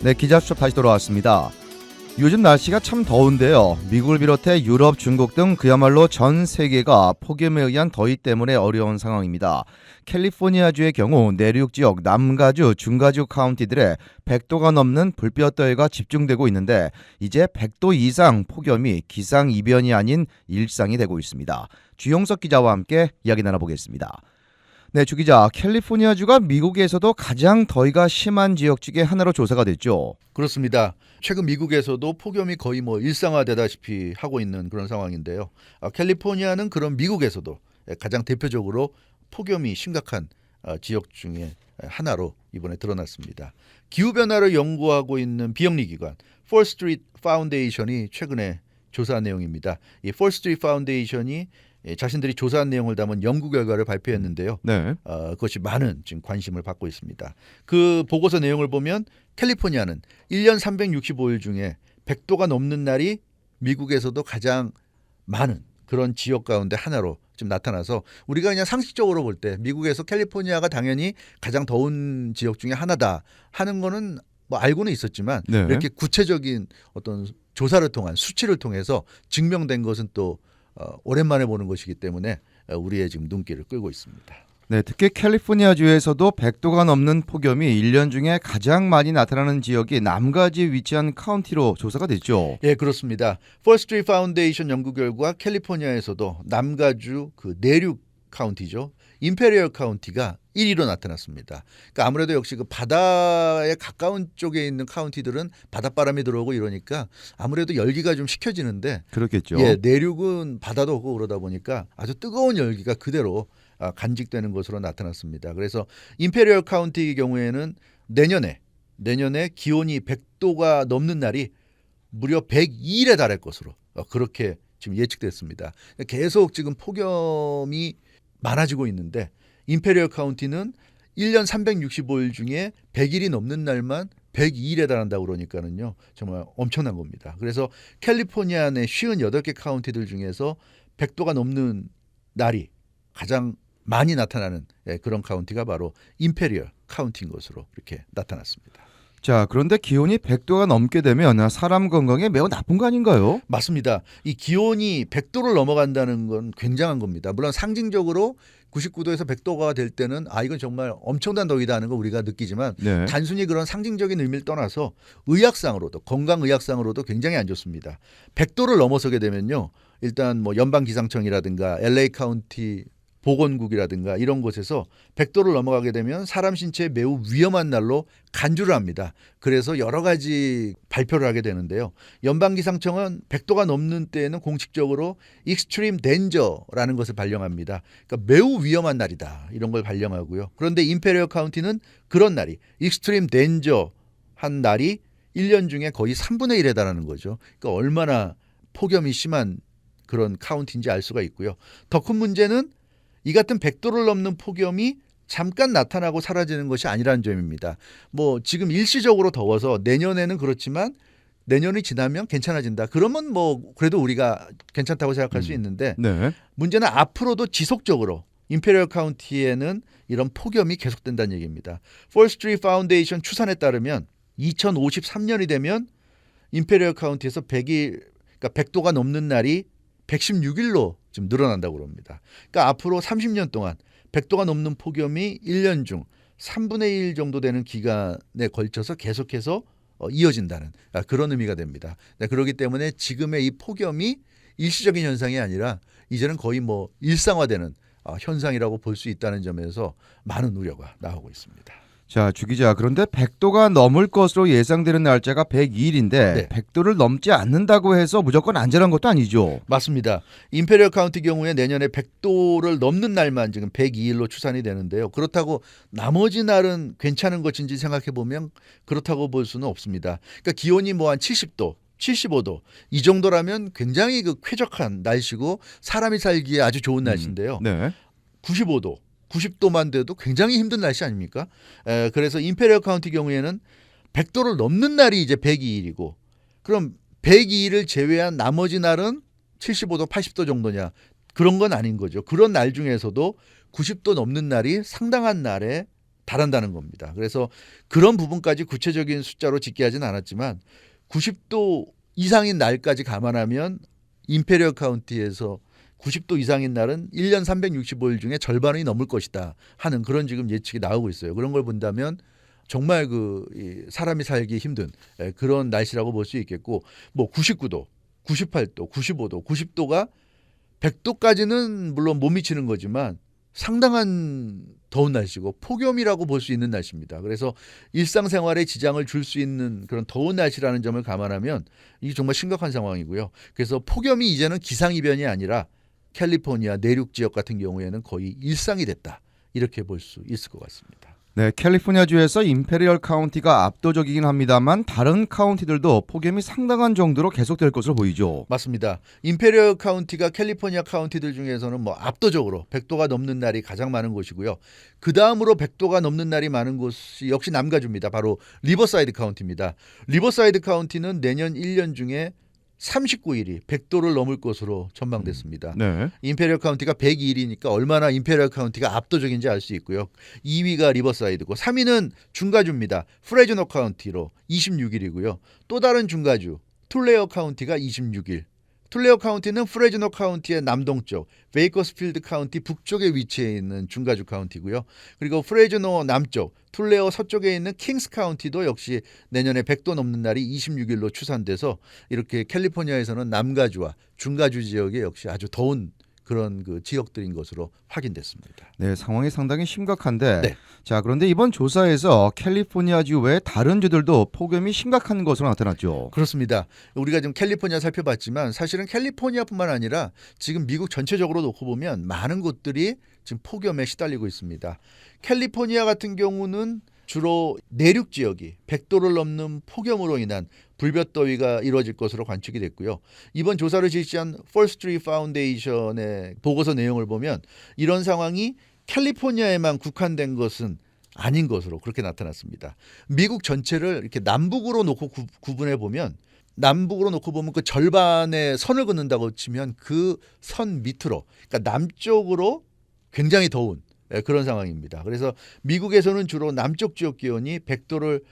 네, 기자 수첩 다시 돌아왔습니다. 요즘 날씨가 참 더운데요. 미국을 비롯해 유럽, 중국 등 그야말로 전 세계가 폭염에 의한 더위 때문에 어려운 상황입니다. 캘리포니아주의 경우 내륙 지역 남가주, 중가주 카운티들의 100도가 넘는 불볕 더위가 집중되고 있는데 이제 100도 이상 폭염이 기상 이변이 아닌 일상이 되고 있습니다. 주용석 기자와 함께 이야기 나눠보겠습니다. 네, 주 기자, 캘리포니아주가 미국에서도 가장 더위가 심한 지역 중에 하나로 조사가 됐죠. 그렇습니다. 최근 미국에서도 폭염이 거의 뭐 일상화되다시피 하고 있는 그런 상황인데요. 아, 캘리포니아는 그런 미국에서도 가장 대표적으로 폭염이 심각한 아, 지역 중에 하나로 이번에 드러났습니다. 기후 변화를 연구하고 있는 비영리 기관 폴 스트리트 파운데이션이 최근에 조사한 내용입니다. 이폴 스트리트 파운데이션이 예, 자신들이 조사한 내용을 담은 연구 결과를 발표했는데요. 네. 어, 그것이 많은 지금 관심을 받고 있습니다. 그 보고서 내용을 보면 캘리포니아는 1년 365일 중에 100도가 넘는 날이 미국에서도 가장 많은 그런 지역 가운데 하나로 지금 나타나서 우리가 그냥 상식적으로 볼 때 미국에서 캘리포니아가 당연히 가장 더운 지역 중에 하나다 하는 거는 뭐 알고는 있었지만 네. 이렇게 구체적인 어떤 조사를 통한 수치를 통해서 증명된 것은 또 어, 오랜만에 보는 것이기 때문에 어, 우리의 지금 눈길을 끌고 있습니다. 네, 특히 캘리포니아 주에서도 100도가 넘는 폭염이 1년 중에 가장 많이 나타나는 지역이 남가지에 위치한 카운티로 조사가 됐죠. 예, 그렇습니다. 퍼스트리 파운데이션 연구 결과 캘리포니아에서도 남가주 그 내륙 카운티죠. 임페리얼 카운티가 1위로 나타났습니다. 그러니까 아무래도 역시 그 바다에 가까운 쪽에 있는 카운티들은 바닷바람이 들어오고 이러니까 아무래도 열기가 좀 식혀지는데 그렇겠죠. 예, 내륙은 바다도 오고 그러다 보니까 아주 뜨거운 열기가 그대로 아, 간직되는 것으로 나타났습니다. 그래서 임페리얼 카운티의 경우에는 내년에 내년에 기온이 100도가 넘는 날이 무려 102일에 달할 것으로 어, 그렇게 지금 예측됐습니다. 계속 지금 폭염이 많아지고 있는데 임페리얼 카운티는 1년 365일 중에 100일이 넘는 날만 102일에 달한다고 그러니까는요. 정말 엄청난 겁니다. 그래서 캘리포니아 내 58개 카운티들 중에서 100도가 넘는 날이 가장 많이 나타나는 예, 그런 카운티가 바로 임페리얼 카운티인 것으로 이렇게 나타났습니다. 자, 그런데 기온이 100도가 넘게 되면 사람 건강에 매우 나쁜 거 아닌가요? 맞습니다. 이 기온이 100도를 넘어간다는 건 굉장한 겁니다. 물론 상징적으로 99도에서 100도가 될 때는 아 이건 정말 엄청난 더위다 하는 거 우리가 느끼지만 네. 단순히 그런 상징적인 의미를 떠나서 의학상으로도 건강 의학상으로도 굉장히 안 좋습니다. 100도를 넘어서게 되면요. 일단 뭐 연방 기상청이라든가 LA 카운티 보건국이라든가 이런 곳에서 100도를 넘어가게 되면 사람 신체에 매우 위험한 날로 간주를 합니다. 그래서 여러 가지 발표를 하게 되는데요. 연방 기상청은 100도가 넘는 때에는 공식적으로 익스트림 덴저라는 것을 발령합니다. 그러니까 매우 위험한 날이다. 이런 걸 발령하고요. 그런데 임페리얼 카운티는 그런 날이 익스트림 덴저 한 날이 1년 중에 거의 3분의 1에 달하는 거죠. 그러니까 얼마나 폭염이 심한 그런 카운티인지 알 수가 있고요. 더 큰 문제는 이 같은 100도를 넘는 폭염이 잠깐 나타나고 사라지는 것이 아니라는 점입니다. 뭐 지금 일시적으로 더워서 내년에는 그렇지만 내년이 지나면 괜찮아진다. 그러면 뭐 그래도 우리가 괜찮다고 생각할 수 음. 있는데 네. 문제는 앞으로도 지속적으로 임페리얼 카운티에는 이런 폭염이 계속된다는 얘기입니다. 폴스트리 파운데이션 추산에 따르면 2053년이 되면 임페리얼 카운티에서 100일 그러니까 100도가 넘는 날이 116일로 지금 늘어난다고 그럽니다. 그러니까 앞으로 30년 동안 100도가 넘는 폭염이 1년 중 3분의 1 정도 되는 기간에 걸쳐서 계속해서 어, 이어진다는 아, 그런 의미가 됩니다. 네, 그렇기 때문에 지금의 이 폭염이 일시적인 현상이 아니라 이제는 거의 뭐 일상화되는 어, 현상이라고 볼 수 있다는 점에서 많은 우려가 나오고 있습니다. 자, 주 기자. 그런데 100도가 넘을 것으로 예상되는 날짜가 102일인데 네. 100도를 넘지 않는다고 해서 무조건 안전한 것도 아니죠. 맞습니다. 임페리얼 카운티 경우에 내년에 100도를 넘는 날만 지금 102일로 추산이 되는데요. 그렇다고 나머지 날은 괜찮은 것인지 생각해 보면 그렇다고 볼 수는 없습니다. 그러니까 기온이 뭐 한 70도 75도 이 정도라면 굉장히 그 쾌적한 날씨고 사람이 살기에 아주 좋은 날씨인데요. 네. 95도, 90도만 돼도 굉장히 힘든 날씨 아닙니까? 에, 그래서 임페리얼 카운티 경우에는 100도를 넘는 날이 이제 102일이고 그럼 102일을 제외한 나머지 날은 75도, 80도 정도냐? 그런 건 아닌 거죠. 그런 날 중에서도 90도 넘는 날이 상당한 날에 달한다는 겁니다. 그래서 그런 부분까지 구체적인 숫자로 집계하진 않았지만 90도 이상인 날까지 감안하면 임페리얼 카운티에서 90도 이상인 날은 1년 365일 중에 절반이 넘을 것이다 하는 그런 지금 예측이 나오고 있어요. 그런 걸 본다면 정말 그이 사람이 살기 힘든 예, 그런 날씨라고 볼 수 있겠고 뭐 99도, 98도, 95도, 90도가 100도까지는 물론 못 미치는 거지만 상당한 더운 날씨고 폭염이라고 볼 수 있는 날씨입니다. 그래서 일상생활에 지장을 줄 수 있는 그런 더운 날씨라는 점을 감안하면 이게 정말 심각한 상황이고요. 그래서 폭염이 이제는 기상이변이 아니라 캘리포니아 내륙 지역 같은 경우에는 거의 일상이 됐다. 이렇게 볼 수 있을 것 같습니다. 네, 캘리포니아 주에서 임페리얼 카운티가 압도적이긴 합니다만 다른 카운티들도 폭염이 상당한 정도로 계속될 것으로 보이죠. 맞습니다. 임페리얼 카운티가 캘리포니아 카운티들 중에서는 뭐 압도적으로 100도가 넘는 날이 가장 많은 곳이고요. 그 다음으로 100도가 넘는 날이 많은 곳이 역시 남가주입니다. 바로 리버사이드 카운티입니다. 리버사이드 카운티는 내년 1년 중에 39일이 100도를 넘을 것으로 전망됐습니다. 네. 임페리얼 카운티가 102일이니까 얼마나 임페리얼 카운티가 압도적인지 알 수 있고요. 2위가 리버사이드고 3위는 중가주입니다. 프레즈노 카운티로 26일이고요. 또 다른 중가주 툴레어 카운티가 26일. 툴레어 카운티는 프레즈노 카운티의 남동쪽, 베이커스필드 카운티 북쪽에 위치해 있는 중가주 카운티고요. 그리고 프레즈노 남쪽, 툴레어 서쪽에 있는 킹스 카운티도 역시 내년에 100도 넘는 날이 26일로 추산돼서 이렇게 캘리포니아에서는 남가주와 중가주 지역에 역시 아주 더운 그런 그 지역들인 것으로 확인됐습니다. 네, 상황이 상당히 심각한데. 네. 자, 그런데 이번 조사에서 캘리포니아주 외 다른 주들도 폭염이 심각한 것으로 나타났죠. 그렇습니다. 우리가 지금 캘리포니아 살펴봤지만 사실은 캘리포니아뿐만 아니라 지금 미국 전체적으로 놓고 보면 많은 곳들이 지금 폭염에 시달리고 있습니다. 캘리포니아 같은 경우는 주로 내륙 지역이 100도를 넘는 폭염으로 인한 불볕더위가 이루어질 것으로 관측이 됐고요. 이번 조사를 실시한 폴스트리 파운데이션의 보고서 내용을 보면 이런 상황이 캘리포니아에만 국한된 것은 아닌 것으로 그렇게 나타났습니다. 미국 전체를 이렇게 남북으로 놓고 구, 구분해 보면 남북으로 놓고 보면 그 절반의 선을 긋는다고 치면 그 선 밑으로 그러니까 남쪽으로 굉장히 더운 예, 그런 상황입니다. 그래서 미국에서는 주로 남쪽 지역 기온이 100도를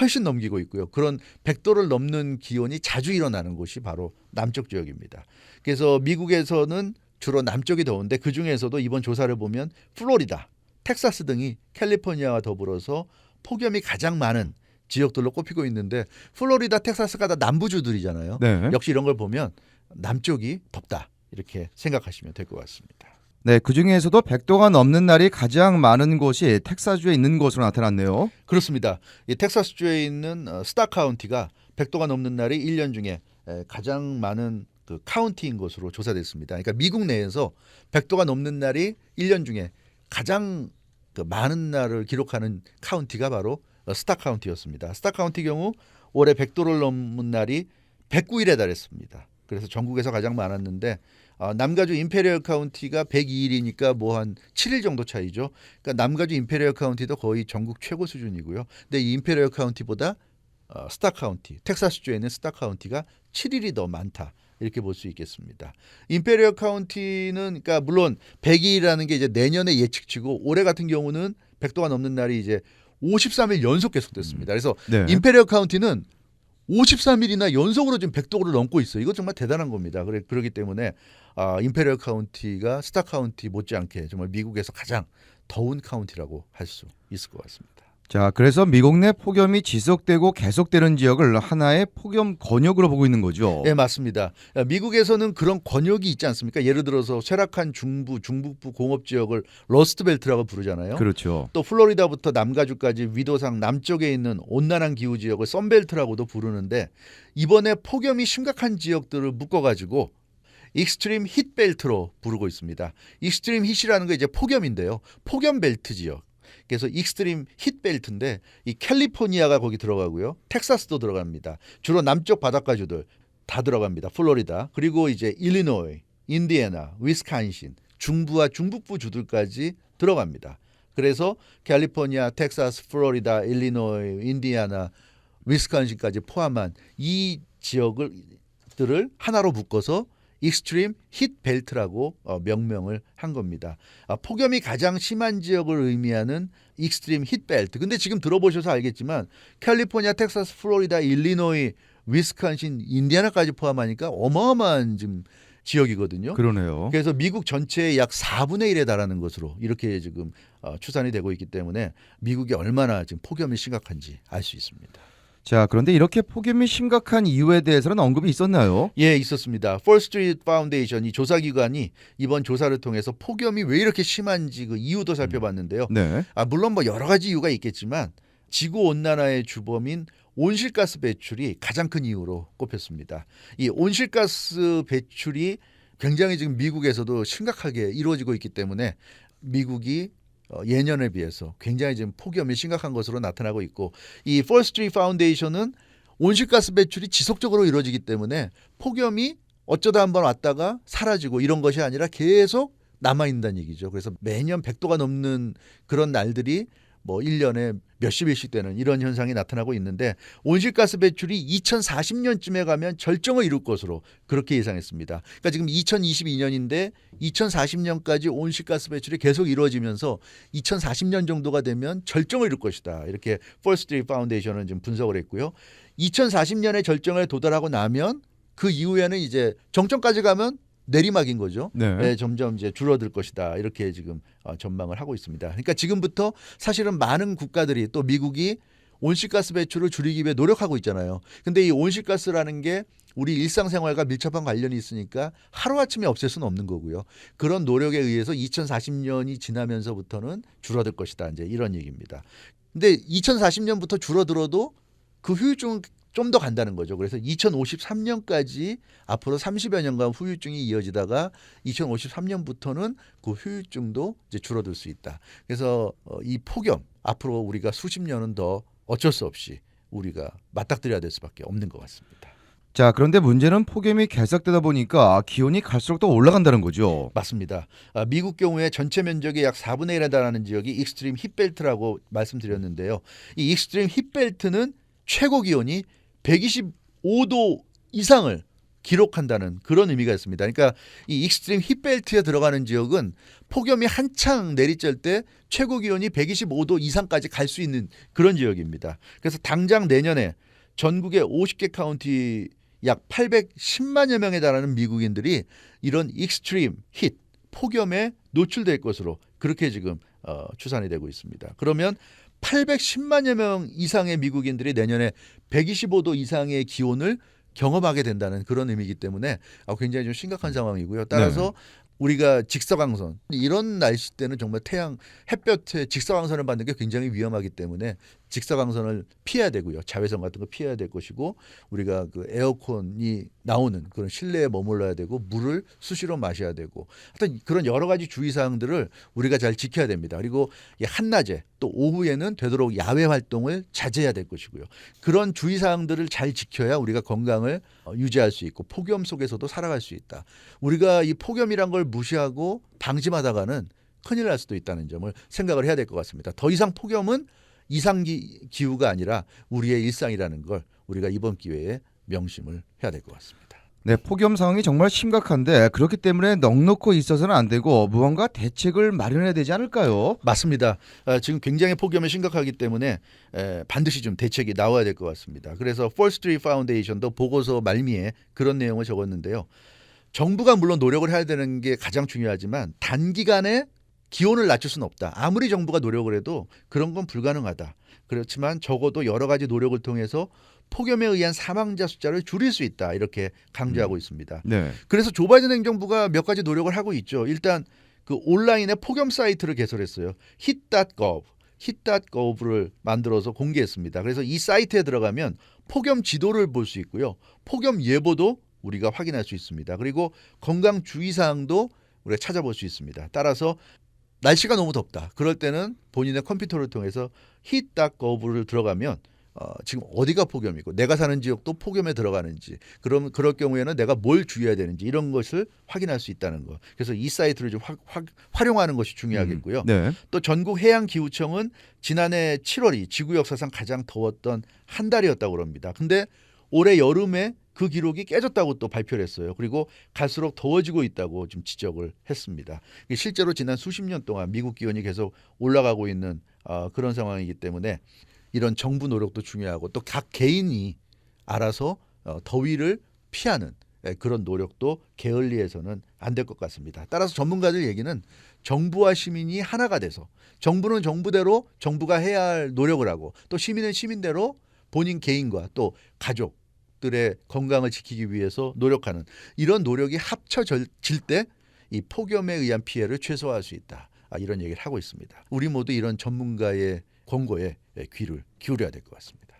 훨씬 넘기고 있고요. 그런 100도를 넘는 기온이 자주 일어나는 곳이 바로 남쪽 지역입니다. 그래서 미국에서는 주로 남쪽이 더운데 그 중에서도 이번 조사를 보면 플로리다, 텍사스 등이 캘리포니아와 더불어서 폭염이 가장 많은 지역들로 꼽히고 있는데 플로리다, 텍사스가 다 남부주들이잖아요. 네. 역시 이런 걸 보면 남쪽이 덥다 이렇게 생각하시면 될 것 같습니다. 네, 그 중에서도 100도가 넘는 날이 가장 많은 곳이 텍사주에 있는 것으로 나타났네요. 그렇습니다. 이 텍사스주에 있는 어, 스타 카운티가 100도가 넘는 날이 1년 중에 에, 가장 많은 그 카운티인 것으로 조사됐습니다. 그러니까 미국 내에서 100도가 넘는 날이 1년 중에 가장 그 많은 날을 기록하는 카운티가 바로 어, 스타 카운티였습니다. 스타 카운티 경우 올해 100도를 넘은 날이 109일에 달했습니다. 그래서 전국에서 가장 많았는데 어, 남가주 임페리얼 카운티가 102일이니까 뭐 한 7일 정도 차이죠. 그러니까 남가주 임페리얼 카운티도 거의 전국 최고 수준이고요. 근데 이 임페리얼 카운티보다 어, 스타 카운티, 텍사스주에 있는 스타 카운티가 7일이 더 많다. 이렇게 볼 수 있겠습니다. 임페리얼 카운티는 그러니까 물론 100일이라는 게 이제 내년의 예측치고 올해 같은 경우는 100도가 넘는 날이 이제 53일 연속 계속됐습니다. 그래서 네. 임페리얼 카운티는 53일이나 연속으로 지금 100도를 넘고 있어요. 이거 정말 대단한 겁니다. 그래 그렇기 때문에 아, 임페리얼 카운티가 스타 카운티 못지않게 정말 미국에서 가장 더운 카운티라고 할 수 있을 것 같습니다. 자, 그래서 미국 내 폭염이 지속되고 계속되는 지역을 하나의 폭염 권역으로 보고 있는 거죠. 네, 맞습니다. 미국에서는 그런 권역이 있지 않습니까? 예를 들어서 쇠락한 중부, 중북부 공업 지역을 러스트 벨트라고 부르잖아요. 그렇죠. 또 플로리다부터 남가주까지 위도상 남쪽에 있는 온난한 기후 지역을 썬벨트라고도 부르는데 이번에 폭염이 심각한 지역들을 묶어 가지고 익스트림 힛 벨트로 부르고 있습니다. 익스트림 힛이라는 게 이제 폭염인데요. 폭염 벨트 지역. 그래서 익스트림 힛 벨트인데 이 캘리포니아가 거기 들어가고요. 텍사스도 들어갑니다. 주로 남쪽 바닷가주들 다 들어갑니다. 플로리다. 그리고 이제 일리노이, 인디애나, 위스콘신, 중부와 중북부 주들까지 들어갑니다. 그래서 캘리포니아, 텍사스, 플로리다, 일리노이, 인디애나, 위스콘신까지 포함한 이 지역을 들을 하나로 묶어서 익스트림 힛 벨트라고 어, 명명을 한 겁니다. 아, 폭염이 가장 심한 지역을 의미하는 익스트림 힛 벨트. 근데 지금 들어보셔서 알겠지만 캘리포니아, 텍사스, 플로리다, 일리노이, 위스콘신, 인디아나까지 포함하니까 어마어마한 지금 지역이거든요. 그러네요. 그래서 미국 전체의 약 4분의 1에 달하는 것으로 이렇게 지금 어, 추산이 되고 있기 때문에 미국이 얼마나 지금 폭염이 심각한지 알 수 있습니다. 자, 그런데 이렇게 폭염이 심각한 이유에 대해서는 언급이 있었나요? 예, 있었습니다. 폴 스트리트 파운데이션 이 조사 기관이 이번 조사를 통해서 폭염이 왜 이렇게 심한지 그 이유도 살펴봤는데요. 네. 아, 물론 뭐 여러 가지 이유가 있겠지만 지구 온난화의 주범인 온실가스 배출이 가장 큰 이유로 꼽혔습니다. 이 온실가스 배출이 굉장히 지금 미국에서도 심각하게 이루어지고 있기 때문에 미국이 어, 예년에 비해서 굉장히 지금 폭염이 심각한 것으로 나타나고 있고 이 폴스트리 파운데이션은 온실가스 배출이 지속적으로 이루어지기 때문에 폭염이 어쩌다 한번 왔다가 사라지고 이런 것이 아니라 계속 남아 있다는 얘기죠. 그래서 매년 100도가 넘는 그런 날들이 뭐 1년에 몇십 일씩 되는 이런 현상이 나타나고 있는데 온실가스 배출이 2040년쯤에 가면 절정을 이룰 것으로 그렇게 예상했습니다. 그러니까 지금 2022년인데 2040년까지 온실가스 배출이 계속 이루어지면서 2040년 정도가 되면 절정을 이룰 것이다. 이렇게 폴스트리 파운데이션은 지금 분석을 했고요. 2040년에 절정에 도달하고 나면 그 이후에는 이제 정점까지 가면 내리막인 거죠. 네. 네, 점점 이제 줄어들 것이다 이렇게 지금 어, 전망을 하고 있습니다. 그러니까 지금부터 사실은 많은 국가들이 또 미국이 온실가스 배출을 줄이기 위해 노력하고 있잖아요. 근데 이 온실가스라는 게 우리 일상생활과 밀접한 관련이 있으니까 하루아침에 없앨 수는 없는 거고요. 그런 노력에 의해서 2040년이 지나면서부터는 줄어들 것이다. 이제 이런 얘기입니다. 근데 2040년부터 줄어들어도 그 후유증은 좀 더 간다는 거죠. 그래서 2053년까지 앞으로 30여 년간 후유증이 이어지다가 2053년부터는 그 후유증도 이제 줄어들 수 있다. 그래서 어, 이 폭염 앞으로 우리가 수십 년은 더 어쩔 수 없이 우리가 맞닥뜨려야 될 수밖에 없는 것 같습니다. 자, 그런데 문제는 폭염이 계속되다 보니까 기온이 갈수록 더 올라간다는 거죠. 맞습니다. 아, 미국 경우에 전체 면적의 약 4분의 1에 달하는 지역이 익스트림 힙벨트라고 말씀드렸는데요. 이 익스트림 힙벨트는 최고 기온이 125도 이상을 기록한다는 그런 의미가 있습니다. 그러니까 이 익스트림 힙벨트에 들어가는 지역은 폭염이 한창 내리쬐 때 최고 기온이 125도 이상까지 갈 수 있는 그런 지역입니다. 그래서 당장 내년에 전국의 50개 카운티 약 810만여 명에 달하는 미국인들이 이런 익스트림 힛 폭염에 노출될 것으로 그렇게 지금 어, 추산이 되고 있습니다. 그러면 810만여 명 이상의 미국인들이 내년에 125도 이상의 기온을 경험하게 된다는 그런 의미이기 때문에 어, 굉장히 좀 심각한 상황이고요. 따라서 우리가 직사광선 이런 날씨 때는 정말 태양 햇볕에 직사광선을 받는 게 굉장히 위험하기 때문에 직사광선을 피해야 되고요. 자외선 같은 거 피해야 될 것이고 우리가 그 에어컨이 나오는 그런 실내에 머물러야 되고 물을 수시로 마셔야 되고 하여튼 그런 여러 가지 주의 사항들을 우리가 잘 지켜야 됩니다. 그리고 이 한낮에 또 오후에는 되도록 야외 활동을 자제해야 될 것이고요. 그런 주의 사항들을 잘 지켜야 우리가 건강을 어, 유지할 수 있고 폭염 속에서도 살아갈 수 있다. 우리가 이 폭염이란 걸 무시하고 방심하다가는 큰일 날 수도 있다는 점을 생각을 해야 될 것 같습니다. 더 이상 폭염은 이상기 기후가 아니라 우리의 일상이라는 걸 우리가 이번 기회에 명심을 해야 될 것 같습니다. 네, 폭염 상황이 정말 심각한데 그렇기 때문에 넉넉고 있어서는 안 되고 무언가 대책을 마련해야 되지 않을까요? 맞습니다. 아, 지금 굉장히 폭염이 심각하기 때문에 에, 반드시 좀 대책이 나와야 될 것 같습니다. 그래서 폴스트리 파운데이션도 보고서 말미에 그런 내용을 적었는데요. 정부가 물론 노력을 해야 되는 게 가장 중요하지만 단기간에 기온을 낮출 수는 없다. 아무리 정부가 노력을 해도 그런 건 불가능하다. 그렇지만 적어도 여러 가지 노력을 통해서 폭염에 의한 사망자 숫자를 줄일 수 있다. 이렇게 강조하고 있습니다. 네. 그래서 조 바이든 행정부가 몇 가지 노력을 하고 있죠. 일단 그 온라인에 폭염 사이트를 개설했어요. hit.gov, hit.gov를 만들어서 공개했습니다. 그래서 이 사이트에 들어가면 폭염 지도를 볼 수 있고요. 폭염 예보도 우리가 확인할 수 있습니다. 그리고 건강 주의 사항도 우리가 찾아볼 수 있습니다. 따라서 날씨가 너무 덥다. 그럴 때는 본인의 컴퓨터를 통해서 hit.gov를 들어가면 어, 지금 어디가 폭염이고 내가 사는 지역도 폭염에 들어가는지 그럼 그럴 경우에는 내가 뭘 주의해야 되는지 이런 것을 확인할 수 있다는 거. 그래서 이 사이트를 좀 화, 화, 활용하는 것이 중요하겠고요. 네. 또 전국 해양 기후청은 지난해 7월이 지구 역사상 가장 더웠던 한 달이었다고 합니다. 근데 올해 여름에 그 기록이 깨졌다고 또 발표를 했어요. 그리고 갈수록 더워지고 있다고 좀 지적을 했습니다. 실제로 지난 수십 년 동안 미국 기온이 계속 올라가고 있는 어, 그런 상황이기 때문에 이런 정부 노력도 중요하고 또 각 개인이 알아서 어, 더위를 피하는 예, 그런 노력도 게을리해서는 안 될 것 같습니다. 따라서 전문가들 얘기는 정부와 시민이 하나가 돼서 정부는 정부대로 정부가 해야 할 노력을 하고 또 시민은 시민대로 본인 개인과 또 가족 들의 건강을 지키기 위해서 노력하는 이런 노력이 합쳐질 때 이 폭염에 의한 피해를 최소화할 수 있다. 아, 이런 얘기를 하고 있습니다. 우리 모두 이런 전문가의 권고에 예, 귀를 기울여야 될 것 같습니다.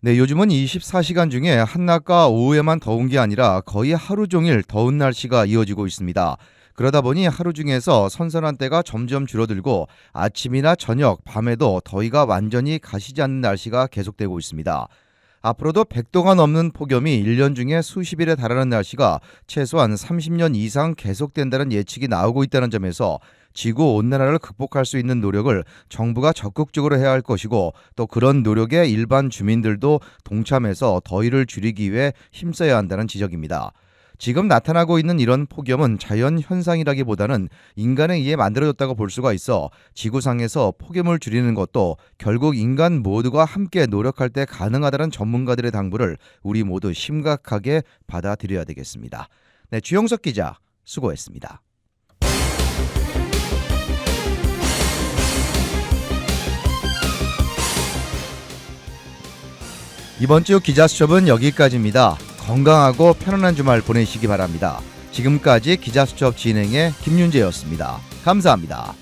네, 요즘은 24시간 중에 한낮과 오후에만 더운 게 아니라 거의 하루 종일 더운 날씨가 이어지고 있습니다. 그러다 보니 하루 중에서 선선한 때가 점점 줄어들고 아침이나 저녁, 밤에도 더위가 완전히 가시지 않는 날씨가 계속되고 있습니다. 앞으로도 100도가 넘는 폭염이 1년 중에 수십 일에 달하는 날씨가 최소한 30년 이상 계속된다는 예측이 나오고 있다는 점에서 지구 온난화를 극복할 수 있는 노력을 정부가 적극적으로 해야 할 것이고 또 그런 노력에 일반 주민들도 동참해서 더위를 줄이기 위해 힘써야 한다는 지적입니다. 지금 나타나고 있는 이런 폭염은 자연 현상이라기보다는 인간에 의해 만들어졌다고 볼 수가 있어 지구상에서 폭염을 줄이는 것도 결국 인간 모두가 함께 노력할 때 가능하다는 전문가들의 당부를 우리 모두 심각하게 받아들여야 되겠습니다. 네, 주영석 기자 수고했습니다. 이번 주 기자 수첩은 여기까지입니다. 건강하고 편안한 주말 보내시기 바랍니다. 지금까지 기자 수첩 진행의 김윤재였습니다. 감사합니다.